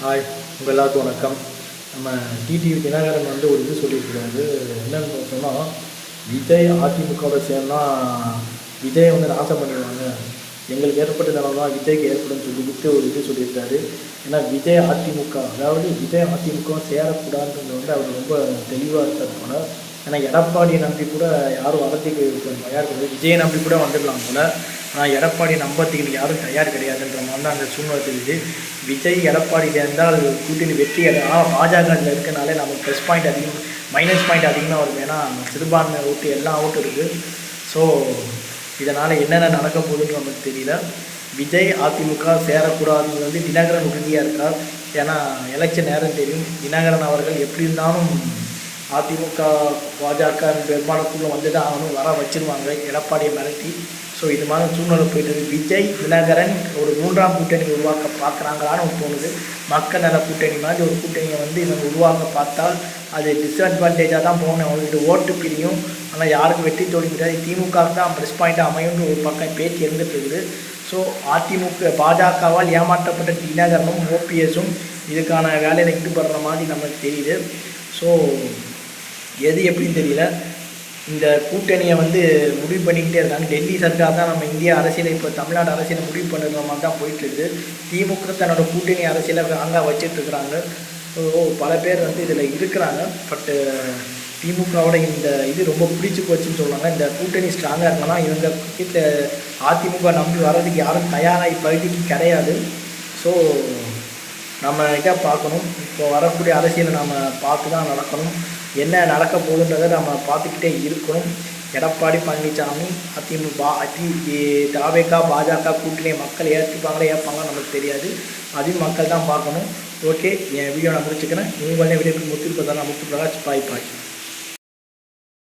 Hi உங்கள் எல்லாருக்கும் வணக்கம். நம்ம டிடிவி தினகரன் வந்து ஒரு இது சொல்லியிருக்கிறாரு. என்னென்னு பார்த்தோம்னா விஜய் அதிமுகவோட சேர்ந்தா விஜய் வந்து நாசம் பண்ணிடுவாங்க. எங்களுக்கு ஏற்பட்ட நிலம் தான் விஜய்க்கு ஏற்படும் சொல்லிவிட்டு ஒரு இது சொல்லியிருக்காரு. ஏன்னா விஜய் அதிமுக அதாவது விஜய் அதிமுக சேரக்கூடாதுன்றது வந்து அவர் ரொம்ப தெளிவாக இருக்கிறதுனால போல. ஏன்னா எடப்பாடியை நம்பி கூட யாரும் வரத்துக்கு தயார் கிடையாது. விஜயை நம்பி கூட வந்துடலாம் போல். ஆனால் எடப்பாடி நம்பத்துக்கு யாரும் தயார் கிடையாதுன்ற மாதிரி தான் அந்த சூழ்நிலை தெரியுது. விஜய் எடப்பாடி சேர்ந்தால் கூட்டணி வெற்றி ஆனால் பாஜக இருக்கனாலே நமக்கு ப்ளஸ் பாயிண்ட் அதிகம் மைனஸ் பாயிண்ட் அதிகமாக வரும் ஏன்னா சிறுபான்மை ஓட்டு எல்லா ஓட்டும் இருக்குது ஸோ இதனால் என்னென்ன நடக்க போகுதுன்னு நமக்கு தெரியல. விஜய் அதிமுக சேரக்கூடாதுன்னு வந்து தினகரன் உறுதியாக இருக்கார். ஏன்னா எலெக்ஷன் நேரம் தெரியும். தினகரன் அவர்கள் எப்படி இருந்தாலும் அதிமுக பாஜக பெரும்பாலுக்குள்ளே வந்து தான் ஆகணும். வர வச்சிருவாங்க. எடப்பாடியை மிரட்டி. ஸோ இது மாதிரி சூழ்நிலை போயிட்டு விஜய் தினகரன் ஒரு மூன்றாம் கூட்டணி உருவாக்க பார்க்குறாங்களான்னு தோணுது. மக்கள் நல கூட்டணி மாதிரி ஒரு கூட்டணியை வந்து இவங்க உருவாக்க பார்த்தால் அது டிஸ்அட்வான்டேஜாக தான் போகணும் அவங்களுக்கு ஓட்டு பிரியும். ஆனால் யாருக்கும் வெற்றி தோல்வி கிடையாது. திமுக தான் ப்ளஸ் பாயிண்ட்டாக அமையும்னு ஒரு பக்கம் பேச்சு இருந்துட்டு இருக்குது. ஸோ அதிமுக பாஜகவால் ஏமாற்றப்பட்ட தினகரனும் ஓபிஎஸும் இதுக்கான வேலையில் ஈடுபடுற மாதிரி நமக்கு தெரியுது. ஸோ எது எப்படின்னு தெரியல. இந்த கூட்டணியை வந்து முடிவு பண்ணிக்கிட்டே இருக்காங்க. டெல்லி சர்க்கார் தான் நம்ம இந்திய அரசியலை இப்போ தமிழ்நாடு அரசியலை முடிவு பண்ணுற மாதிரி தான் போயிட்டுருக்கு. திமுக தன்னோட கூட்டணி அரசியலை அங்கே வச்சுட்ருக்குறாங்க. ஸோ பல பேர் வந்து இதில் இருக்கிறாங்க. பட்டு திமுகவோட இந்த இது ரொம்ப பிடிச்சி போச்சுன்னு சொல்லுவாங்க. இந்த கூட்டணி ஸ்ட்ராங்காக இருக்கலாம் இவங்க கிட்ட அதிமுக நம்பி வர்றதுக்கு யாரும் தயாராக இப்பகுதிக்கு கிடையாது. ஸோ நம்ம இதை பார்க்கணும். இப்போ வரக்கூடிய அரசியலை நம்ம பார்த்து தான் நடக்கணும். என்ன நடக்க போகுதுன்றதை நம்ம பார்த்துக்கிட்டே இருக்கணும். எடப்பாடி பழனிசாமி அதிமுக அதி தாவேக்கா பாஜக கூட்டணி மக்கள் ஏற்றுப்பாங்களே ஏற்பாங்களா நமக்கு தெரியாது. அதையும் மக்கள் தான் பார்க்கணும். ஓகே என் வீடியோ நான் முடிச்சுக்கிறேன். உங்களே வீடியோக்கு முத்து நான் முத்து பிரகாஷ் பாய் பாய்.